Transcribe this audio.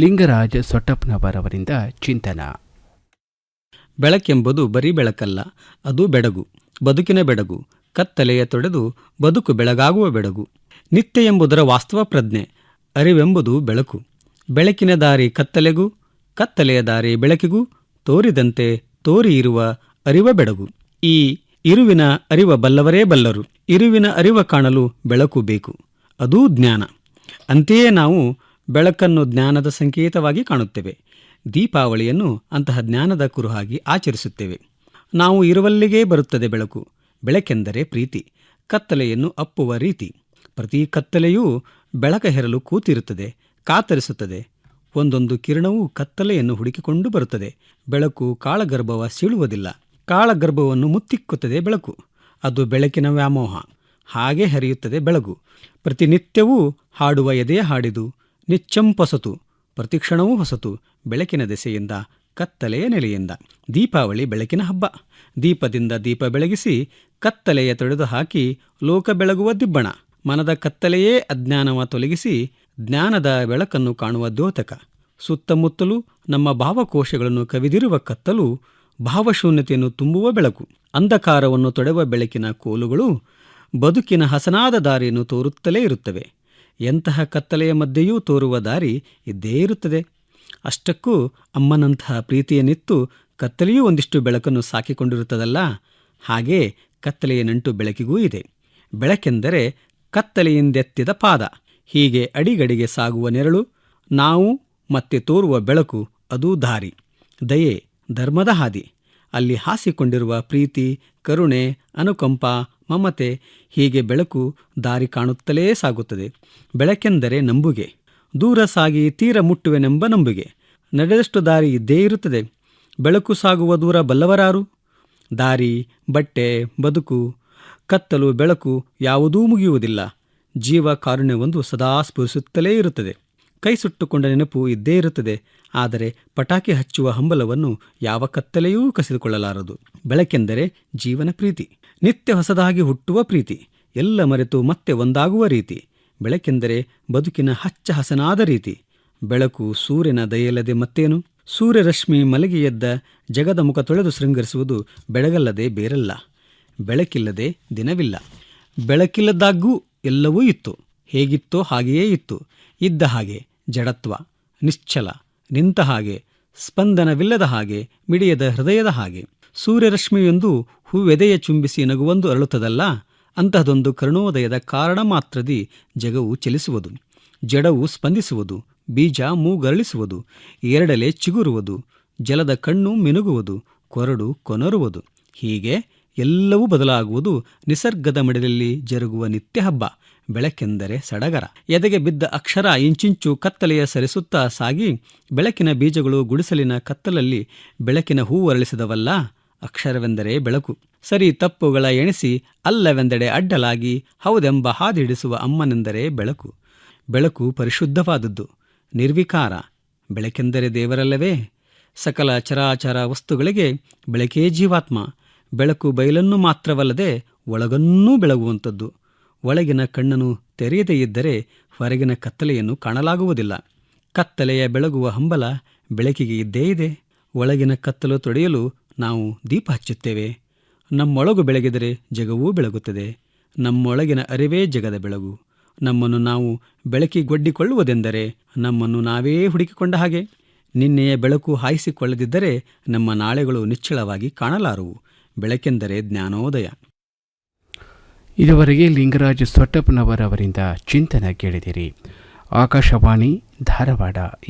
ಲಿಂಗರಾಜ್ ಸೊಟ್ಟಪ್ಪನವರವರಿಂದ ಚಿಂತನ. ಬೆಳಕೆಂಬುದು ಬರೀ ಬೆಳಕಲ್ಲ, ಅದು ಬೆಡಗು, ಬದುಕಿನ ಬೆಡಗು, ಕತ್ತಲೆಯ ತೊಡೆದು ಬದುಕು ಬೆಳಗಾಗುವ ಬೆಡಗು. ನಿತ್ಯ ಎಂಬುದರ ವಾಸ್ತವ ಪ್ರಜ್ಞೆ, ಅರಿವೆಂಬುದು ಬೆಳಕು. ಬೆಳಕಿನ ದಾರಿ ಕತ್ತಲೆಗೂ, ಕತ್ತಲೆಯ ದಾರಿ ಬೆಳಕಿಗೂ, ತೋರಿದಂತೆ ತೋರಿ ಇರುವ ಅರಿವ ಬೆಡಗು. ಈ ಇರುವಿನ ಅರಿವ ಬಲ್ಲವರೇ ಬಲ್ಲರು, ಇರುವಿನ ಅರಿವ ಕಾಣಲು ಬೆಳಕು ಬೇಕು, ಅದೂ ಜ್ಞಾನ. ಅಂತೆಯೇ ನಾವು ಬೆಳಕನ್ನು ಜ್ಞಾನದ ಸಂಕೇತವಾಗಿ ಕಾಣುತ್ತೇವೆ. ದೀಪಾವಳಿಯನ್ನು ಅಂತಹ ಜ್ಞಾನದ ಕುರುಹಾಗಿ ಆಚರಿಸುತ್ತೇವೆ. ನಾವು ಇರುವಲ್ಲಿಗೇ ಬರುತ್ತದೆ ಬೆಳಕು. ಬೆಳಕೆಂದರೆ ಪ್ರೀತಿ. ಕತ್ತಲೆಯನ್ನು ಅಪ್ಪುವ ರೀತಿ. ಪ್ರತಿ ಕತ್ತಲೆಯೂ ಬೆಳಕ ಹೆರಲು ಕೂತಿರುತ್ತದೆ, ಕಾತರಿಸುತ್ತದೆ. ಒಂದೊಂದು ಕಿರಣವೂ ಕತ್ತಲೆಯನ್ನು ಹುಡುಕಿಕೊಂಡು ಬರುತ್ತದೆ. ಬೆಳಕು ಕಾಳಗರ್ಭವ ಸೀಳುವುದಿಲ್ಲ. ಕಾಳಗರ್ಭವನ್ನು ಮುತ್ತಿಕ್ಕುತ್ತದೆ ಬೆಳಕು. ಅದು ಬೆಳಕಿನ ವ್ಯಾಮೋಹ. ಹಾಗೆ ಹರಿಯುತ್ತದೆ ಬೆಳಗು. ಪ್ರತಿನಿತ್ಯವೂ ಹಾಡುವ ಎದೆಯ ಹಾಡಿದು ನಿಚ್ಚಂಪೊಸತು, ಪ್ರತಿಕ್ಷಣವೂ ಹೊಸತು, ಬೆಳಕಿನ ದೆಸೆಯಿಂದ, ಕತ್ತಲೆಯ ನೆಲೆಯಿಂದ. ದೀಪಾವಳಿ ಬೆಳಕಿನ ಹಬ್ಬ. ದೀಪದಿಂದ ದೀಪ ಬೆಳಗಿಸಿ, ಕತ್ತಲೆಯ ತೊಡೆದು ಹಾಕಿ, ಲೋಕ ಬೆಳಗುವ ದಿಬ್ಬಣ. ಮನದ ಕತ್ತಲೆಯೇ ಅಜ್ಞಾನವ ತೊಲಗಿಸಿ, ಜ್ಞಾನದ ಬೆಳಕನ್ನು ಕಾಣುವ ದ್ಯೋತಕ. ಸುತ್ತಮುತ್ತಲೂ ನಮ್ಮ ಭಾವಕೋಶಗಳನ್ನು ಕವಿದಿರುವ ಕತ್ತಲು, ಭಾವಶೂನ್ಯತೆಯನ್ನು ತುಂಬುವ ಬೆಳಕು. ಅಂಧಕಾರವನ್ನು ತೊಡೆವ ಬೆಳಕಿನ ಕೋಲುಗಳು, ಬದುಕಿನ ಹಸನಾದ ದಾರಿಯನ್ನು ತೋರುತ್ತಲೇ ಇರುತ್ತವೆ. ಎಂತಹ ಕತ್ತಲೆಯ ಮಧ್ಯೆಯೂ ತೋರುವ ದಾರಿ ಇದ್ದೇ ಇರುತ್ತದೆ. ಅಷ್ಟಕ್ಕೂ ಅಮ್ಮನಂತಹ ಪ್ರೀತಿಯನ್ನಿತ್ತು ಕತ್ತಲೆಯೂ ಒಂದಿಷ್ಟು ಬೆಳಕನ್ನು ಸಾಕಿಕೊಂಡಿರುತ್ತದಲ್ಲ. ಹಾಗೆ ಕತ್ತಲೆಯ ನಂಟು ಬೆಳಕಿಗೂ ಇದೆ. ಬೆಳಕೆಂದರೆ ಕತ್ತಲೆಯಿಂದೆತ್ತಿದ ಪಾದ. ಹೀಗೆ ಅಡಿಗಡಿಗೆ ಸಾಗುವ ನೆರಳು, ನಾವು ಮತ್ತೆ ತೋರುವ ಬೆಳಕು, ಅದೂ ದಾರಿ. ದಯೆ, ಧರ್ಮದ ಹಾದಿ. ಅಲ್ಲಿ ಹಾಸಿಕೊಂಡಿರುವ ಪ್ರೀತಿ, ಕರುಣೆ, ಅನುಕಂಪ, ಮಮತೆ ಹೀಗೆ ಬೆಳಕು ದಾರಿ ಕಾಣುತ್ತಲೇ ಸಾಗುತ್ತದೆ. ಬೆಳಕೆಂದರೆ ನಂಬುಗೆ, ದೂರ ಸಾಗಿ ತೀರ ಮುಟ್ಟುವೆನೆಂಬ ನಂಬುಗೆ. ನಡೆದಷ್ಟು ದಾರಿ ಇದ್ದೇ ಇರುತ್ತದೆ. ಬೆಳಕು ಸಾಗುವ ದೂರ ಬಲ್ಲವರಾರು? ದಾರಿ, ಬಟ್ಟೆ, ಬದುಕು, ಕತ್ತಲು, ಬೆಳಕು ಯಾವುದೂ ಮುಗಿಯುವುದಿಲ್ಲ. ಜೀವ ಕಾರುಣ್ಯವೊಂದು ಸದಾ ಸ್ಫುರಿಸುತ್ತಲೇ ಇರುತ್ತದೆ. ಕೈ ಸುಟ್ಟುಕೊಂಡ ನೆನಪು ಇದ್ದೇ ಇರುತ್ತದೆ. ಆದರೆ ಪಟಾಕಿ ಹಚ್ಚುವ ಹಂಬಲವನ್ನು ಯಾವ ಕತ್ತಲೆಯೂ ಕಸಿದುಕೊಳ್ಳಲಾರದು. ಬೆಳಕೆಂದರೆ ಜೀವನ ಪ್ರೀತಿ. ನಿತ್ಯ ಹೊಸದಾಗಿ ಹುಟ್ಟುವ ಪ್ರೀತಿ. ಎಲ್ಲ ಮರೆತು ಮತ್ತೆ ಒಂದಾಗುವ ರೀತಿ. ಬೆಳಕೆಂದರೆ ಬದುಕಿನ ಹಚ್ಚ ಹಸನಾದ ರೀತಿ. ಬೆಳಕು ಸೂರ್ಯನ ದಯೆಯಲ್ಲದೆ ಮತ್ತೇನು? ಸೂರ್ಯರಶ್ಮಿ ಮಲಗಿ ಎದ್ದ ಜಗದ ಮುಖ ತೊಳೆದು ಶೃಂಗರಿಸುವುದು ಬೆಳಗಲ್ಲದೆ ಬೇರಲ್ಲ. ಬೆಳಕಿಲ್ಲದೆ ದಿನವಿಲ್ಲ. ಬೆಳಕಿಲ್ಲದಾಗೂ ಎಲ್ಲವೂ ಇತ್ತು. ಹೇಗಿತ್ತೋ ಹಾಗೆಯೇ ಇತ್ತು. ಇದ್ದ ಹಾಗೆ ಜಡತ್ವ, ನಿಶ್ಚಲ, ನಿಂತ ಹಾಗೆ, ಸ್ಪಂದನವಿಲ್ಲದ ಹಾಗೆ, ಮಿಡಿಯದ ಹೃದಯದ ಹಾಗೆ. ಸೂರ್ಯರಶ್ಮಿಯೊಂದು ಹೂವೆದೆಯ ಚುಂಬಿಸಿ ನಗುವೊಂದು ಅರಳುತ್ತದಲ್ಲ, ಅಂತಹದೊಂದು ಕರುಣೋದಯದ ಕಾರಣ ಮಾತ್ರದಿ ಜಗವು ಚಲಿಸುವುದು. ಜಡವು ಸ್ಪಂದಿಸುವುದು, ಬೀಜ ಮೂಗರಳಿಸುವುದು, ಎರಡಲೆ ಚಿಗುರುವುದು, ಜಲದ ಕಣ್ಣು ಮಿನುಗುವುದು, ಕೊರಡು ಕೊನರುವುದು. ಹೀಗೆ ಎಲ್ಲವೂ ಬದಲಾಗುವುದು ನಿಸರ್ಗದ ಮಡಿಲಲ್ಲಿ ಜರುಗುವ ನಿತ್ಯ ಹಬ್ಬ ಬೆಳಕೆಂದರೆ ಸಡಗರ. ಎದೆಗೆ ಬಿದ್ದ ಅಕ್ಷರ ಇಂಚಿಂಚು ಕತ್ತಲೆಯ ಸರಿಸುತ್ತಾ ಸಾಗಿ, ಬೆಳಕಿನ ಬೀಜಗಳು ಗುಡಿಸಲಿನ ಕತ್ತಲಲ್ಲಿ ಬೆಳಕಿನ ಹೂ ಅರಳಿಸಿದವಲ್ಲ, ಅಕ್ಷರವೆಂದರೆ ಬೆಳಕು. ಸರಿ ತಪ್ಪುಗಳ ಎಣಿಸಿ ಅಲ್ಲವೆಂದೆಡೆ ಅಡ್ಡಲಾಗಿ, ಹೌದೆಂಬ ಹಾದಿಡಿಸುವ ಅಮ್ಮನೆಂದರೆ ಬೆಳಕು. ಬೆಳಕು ಪರಿಶುದ್ಧವಾದದ್ದು. ನಿರ್ವಿಕಾರ. ಬೆಳಕೆಂದರೆ ದೇವರಲ್ಲವೇ? ಸಕಲ ಚರಾಚರ ವಸ್ತುಗಳಿಗೆ ಬೆಳಕೇ ಜೀವಾತ್ಮ. ಬೆಳಕು ಬಯಲನ್ನು ಮಾತ್ರವಲ್ಲದೆ ಒಳಗನ್ನೂ ಬೆಳಗುವಂಥದ್ದು. ಒಳಗಿನ ಕಣ್ಣನು ತೆರೆಯದೇ ಇದ್ದರೆ ಹೊರಗಿನ ಕತ್ತಲೆಯನ್ನು ಕಾಣಲಾಗುವುದಿಲ್ಲ. ಕತ್ತಲೆಯ ಬೆಳಗುವ ಹಂಬಲ ಬೆಳಕಿಗೆ ಇದ್ದೇ ಇದೆ. ಒಳಗಿನ ಕತ್ತಲು ತೊಡೆಯಲು ನಾವು ದೀಪ ಹಚ್ಚುತ್ತೇವೆ. ನಮ್ಮೊಳಗು ಬೆಳಗಿದರೆ ಜಗವೂ ಬೆಳಗುತ್ತದೆ. ನಮ್ಮೊಳಗಿನ ಅರಿವೇ ಜಗದ ಬೆಳಗು. ನಮ್ಮನ್ನು ನಾವು ಬೆಳಕಿಗೊಡ್ಡಿಕೊಳ್ಳುವುದೆಂದರೆ ನಮ್ಮನ್ನು ನಾವೇ ಹುಡುಕಿಕೊಂಡ ಹಾಗೆ. ನಿನ್ನೆಯ ಬೆಳಕು ಹಾಯಿಸಿಕೊಳ್ಳದಿದ್ದರೆ ನಮ್ಮ ನಾಳೆಗಳು ನಿಚ್ಚಳವಾಗಿ ಕಾಣಲಾರವು. ಬೆಳಕೆಂದರೆ ಜ್ಞಾನೋದಯ. ಇದುವರೆಗೆ ಲಿಂಗರಾಜ್ ಸೊಟ್ಟಪ್ಪನವರವರಿಂದ ಚಿಂತನೆ ಕೇಳಿದಿರಿ. ಆಕಾಶವಾಣಿ ಧಾರವಾಡ